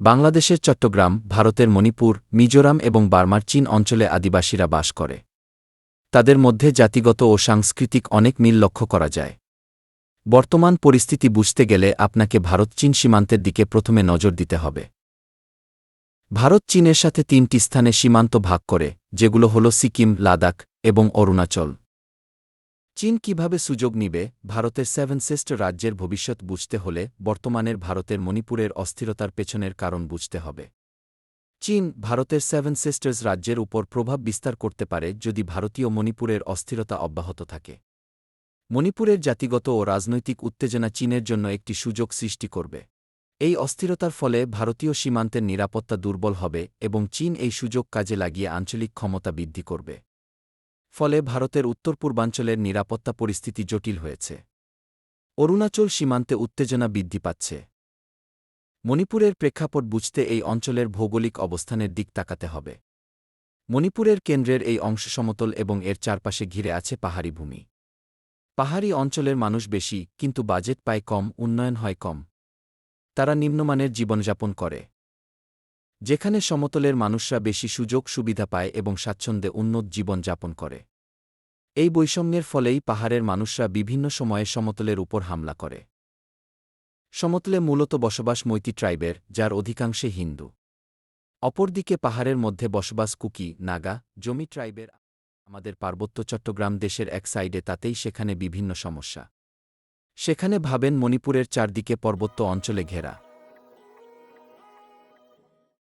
বাংলাদেশের চট্টগ্রাম, ভারতের মণিপুর, মিজোরাম এবং বার্মার চীন অঞ্চলে আদিবাসীরা বাস করে। তাদের মধ্যে জাতিগত ও সাংস্কৃতিক অনেক মিল লক্ষ্য করা যায়। বর্তমান পরিস্থিতি বুঝতে গেলে আপনাকে ভারত চীন সীমান্তের দিকে প্রথমে নজর দিতে হবে। ভারত চীনের সাথে তিনটি স্থানে সীমান্ত ভাগ করে, যেগুলো হল সিকিম, লাদাখ এবং অরুণাচল। চীন কীভাবে সুযোগ নিবে, ভারতের সেভেন সিস্ট রাজ্যের ভবিষ্যৎ বুঝতে হলে বর্তমানের ভারতের মণিপুরের অস্থিরতার পেছনের কারণ বুঝতে হবে। চীন ভারতের সেভেন সিস্টার্স রাজ্যের উপর প্রভাব বিস্তার করতে পারে যদি ভারতীয় মণিপুরের অস্থিরতা অব্যাহত থাকে। মণিপুরের জাতিগত ও রাজনৈতিক উত্তেজনা চীনের জন্য একটি সুযোগ সৃষ্টি করবে। এই অস্থিরতার ফলে ভারতীয় সীমান্তের নিরাপত্তা দুর্বল হবে এবং চীন এই সুযোগ কাজে লাগিয়ে আঞ্চলিক ক্ষমতা বৃদ্ধি করবে। ফলে ভারতের উত্তর পূর্বাঞ্চলের নিরাপত্তা পরিস্থিতি জটিল হয়েছে। অরুণাচল সীমান্তে উত্তেজনা বৃদ্ধি পাচ্ছে। মণিপুরের প্রেক্ষাপট বুঝতে এই অঞ্চলের ভৌগোলিক অবস্থানের দিক তাকাতে হবে। মণিপুরের কেন্দ্রের এই অংশ সমতল এবং এর চারপাশে ঘিরে আছে পাহাড়ি ভূমি। পাহাড়ি অঞ্চলের মানুষ বেশি, কিন্তু বাজেট পায় কম, উন্নয়ন হয় কম। তারা নিম্নমানের জীবনযাপন করে। যেখানে সমতলের মানুষরা বেশি সুযোগ সুবিধা পায় এবং স্বাচ্ছন্দ্যে উন্নত জীবন যাপন করে। এই বৈষম্যের ফলেই পাহাড়ের মানুষরা বিভিন্ন সময়ে সমতলের উপর হামলা করে। সমতলে মূলত বসবাস মৈতি ট্রাইবের, যার অধিকাংশে হিন্দু। অপরদিকে পাহাড়ের মধ্যে বসবাস কুকি, নাগা, জমি ট্রাইবের আমাদের পার্বত্য চট্টগ্রাম দেশের এক সাইডে তাতেই সেখানে বিভিন্ন সমস্যা। সেখানে ভাবেন মণিপুরের চারদিকে পর্বত্য অঞ্চলে ঘেরা।